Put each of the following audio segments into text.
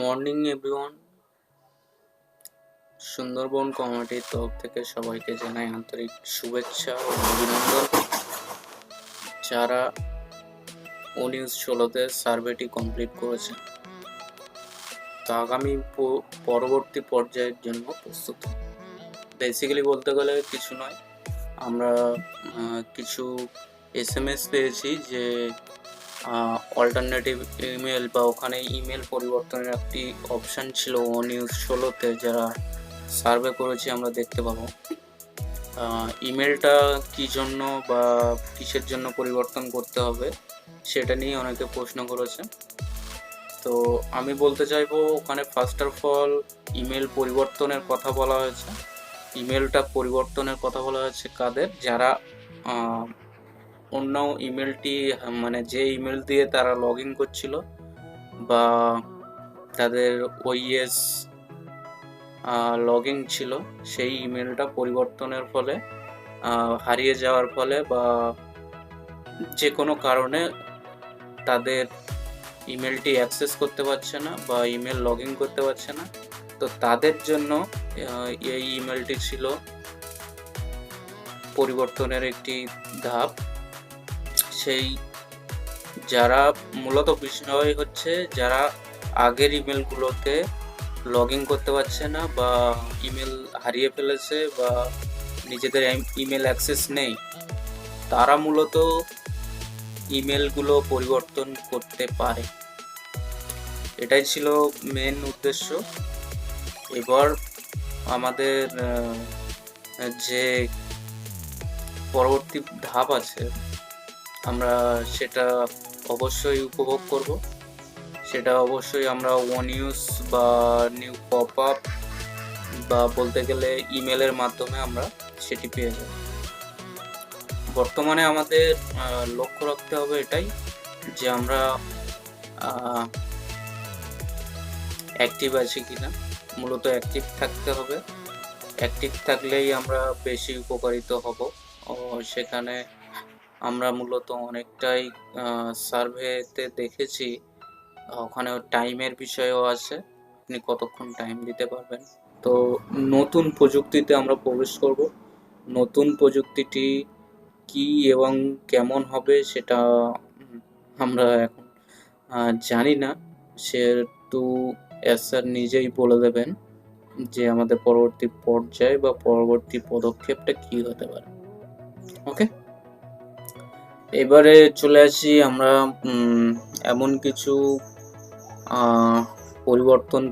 Morning everyone Sundarban কমিটির তরফ থেকে সবাইকে জানাই আন্তরিক শুভেচ্ছা ও অভিনন্দন। যারা নিউজ ষোলোতে সার্ভেটি কমপ্লিট করেছে তো আগামী পরবর্তী পর্যায়ের জন্য প্রস্তুত। বেসিক্যালি বলতে গেলে কিছু নয়, আমরা কিছু এস এম এস পেয়েছি যে অল্টারনেটিভ ইমেল বা ওখানে ইমেল পরিবর্তনের একটি অপশান ছিল ও নিউজ ষোলোতে, যারা সার্ভে করেছি আমরা দেখতে পাবো। ইমেলটা কী জন্য বা কিসের জন্য পরিবর্তন করতে হবে সেটা নিয়ে অনেকে প্রশ্ন করেছে। তো আমি বলতে চাইব, ওখানে ফার্স্ট অফ অল ইমেল পরিবর্তনের কথা বলা হয়েছে। ইমেলটা পরিবর্তনের কথা বলা হয়েছে কাদের? যারা অন্য ইমেলটি মানে যে ইমেল দিয়ে তারা লগ ইন করছিল বা তাদের ওইএস লগ ইন ছিল, সেই ইমেলটা পরিবর্তনের ফলে হারিয়ে যাওয়ার ফলে বা যে কোনো কারণে তাদের ইমেলটি অ্যাক্সেস করতে পারছে না বা ইমেল লগ ইন করতে পারছে না। তো তাদের জন্য এই ইমেলটি ছিল পরিবর্তনের একটি ধাপ। সেই যারা মূলত বিষয় হচ্ছে, যারা আগের ইমেলগুলোতে লগ ইন করতে পারছে না বা ইমেল হারিয়ে ফেলেছে বা নিজেদের ইমেল অ্যাক্সেস নেই, তারা মূলত ইমেলগুলো পরিবর্তন করতে পারে। এটাই ছিল মেন উদ্দেশ্য। এবার আমাদের যে পরবর্তী ধাপ আছে আমরা সেটা অবশ্যই উপভোগ করব। সেটা অবশ্যই আমরা ওয়ান ইউজ বা নিউ পপ আপ বা বলতে গেলে ইমেলের মাধ্যমে আমরা সেটি পেয়ে যাব। বর্তমানে আমাদের লক্ষ্য রাখতে হবে এটাই যে আমরা অ্যাক্টিভ আছি কিনা। মূলত অ্যাক্টিভ থাকতে হবে। অ্যাক্টিভ থাকলেই আমরা বেশি উপকারিত হব। সেখানে আমরা মূলত অনেকটাই সার্ভেতে দেখেছি। ওখানে টাইমের বিষয়ও আছে। আপনি কতক্ষণ টাইম দিতে পারবেন? তো নতুন প্রযুক্তিতে আমরা প্রবেশ করব। নতুন প্রযুক্তিটি কি এবং কেমন হবে সেটা আমরা এখন জানি না। সেহেতু এস স্যার নিজেই বলে দেবেন যে আমাদের পরবর্তী পর্যায় বা পরবর্তী পদক্ষেপটা কি হতে পারে। ওকে এবারে চলে আসি আমরা এমন কিছু পরিবর্তন,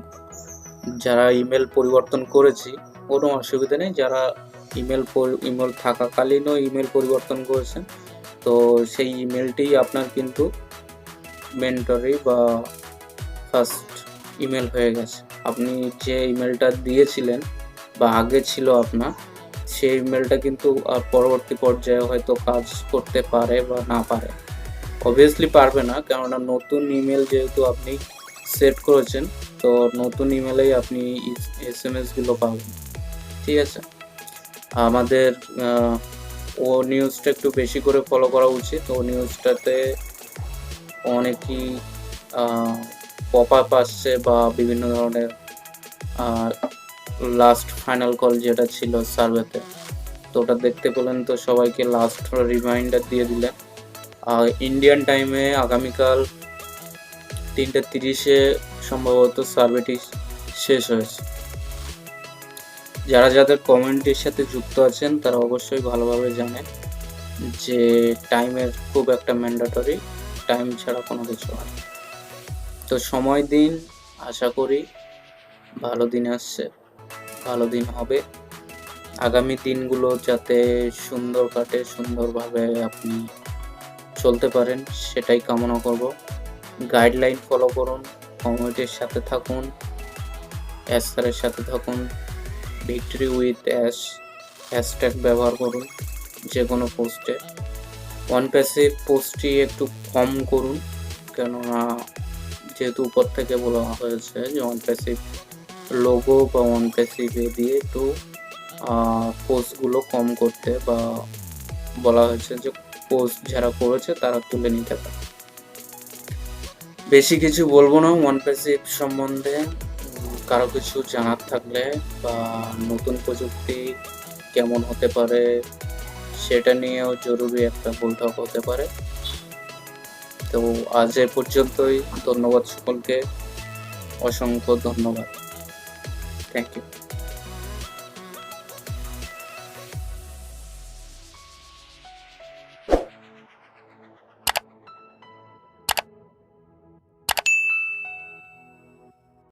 যারা ইমেল পরিবর্তন করেছি, কোনো অসুবিধা নেই, যারা ইমেল ইমেল থাকাকালীনও ইমেল পরিবর্তন করেছেন, তো সেই ইমেলটি আপনার কিন্তু মেন্টরি বা ফার্স্ট ইমেল হয়ে গেছে। আপনি যে ইমেলটা দিয়েছিলেন বা আগে ছিল আপনার সেই ইমেলটা কিন্তু পরবর্তী পর্যায়ে হয়তো কাজ করতে পারে বা না পারে। অবভিয়াসলি পারবে না, কেননা নতুন ইমেল যেহেতু আপনি সেট করেছেন, তো নতুন ইমেলেই আপনি এস এম এসগুলো পাবেন। ঠিক আছে? আমাদের ও নিউজটা একটু বেশি করে ফলো করা উচিত। ও নিউজটাতে অনেকই পপ আপ আসছে বা বিভিন্ন ধরনের লাস্ট ফাইনাল কল যেটা ছিল সার্ভেতে। তো ওটা দেখতে পেলেন তো সবাইকে লাস্ট রিমাইন্ডার দিয়ে দিলেন। আর ইন্ডিয়ান টাইমে আগামীকাল তিনটে তিরিশে সম্ভবত সার্ভেটি শেষ হয়েছে। যারা যাদের কমিউনিটির সাথে যুক্ত আছেন, তারা অবশ্যই ভালোভাবে জানেন যে টাইমের খুব একটা ম্যান্ডাটরি টাইম ছাড়া কোনো কিছু হয়। তো সময় দিন, আশা করি ভালো দিন আসছে। ভালো দিন হবে। আগামী দিনগুলো যাতে সুন্দর কাটে, সুন্দরভাবে আপনি চলতে পারেন, সেটাই কামনা করব। গাইডলাইন ফলো করুন, কমিউনিটির সাথে থাকুন অ্যাস স্যারের সাথে থাকুন, ভিক্টরি উইথ অ্যাশ, হ্যাশট্যাগ ব্যবহার করুন যে কোনো পোস্টে। ওয়ান প্যাসিভ পোস্টটি একটু কম করুন, কেননা যেহেতু উপর থেকে বলা হয়েছে যে ওয়ান প্যাসিভ লোগো বা ওয়ান প্যাসিভ দিয়ে একটু পোস্টগুলো কম করতে বা বলা হয়েছে যে পোস্ট যারা করেছে তারা তুলে নিতে পারে। বেশি কিছু বলব না মনপ্যাসিভ সম্বন্ধে, কারও কিছু জানার থাকলে বা নতুন প্রযুক্তি কেমন হতে পারে সেটা নিয়েও জরুরি একটা বৈঠক হতে পারে। তো আজ এ পর্যন্তই, ধন্যবাদ সকলকে, অসংখ্য ধন্যবাদ। Thank you.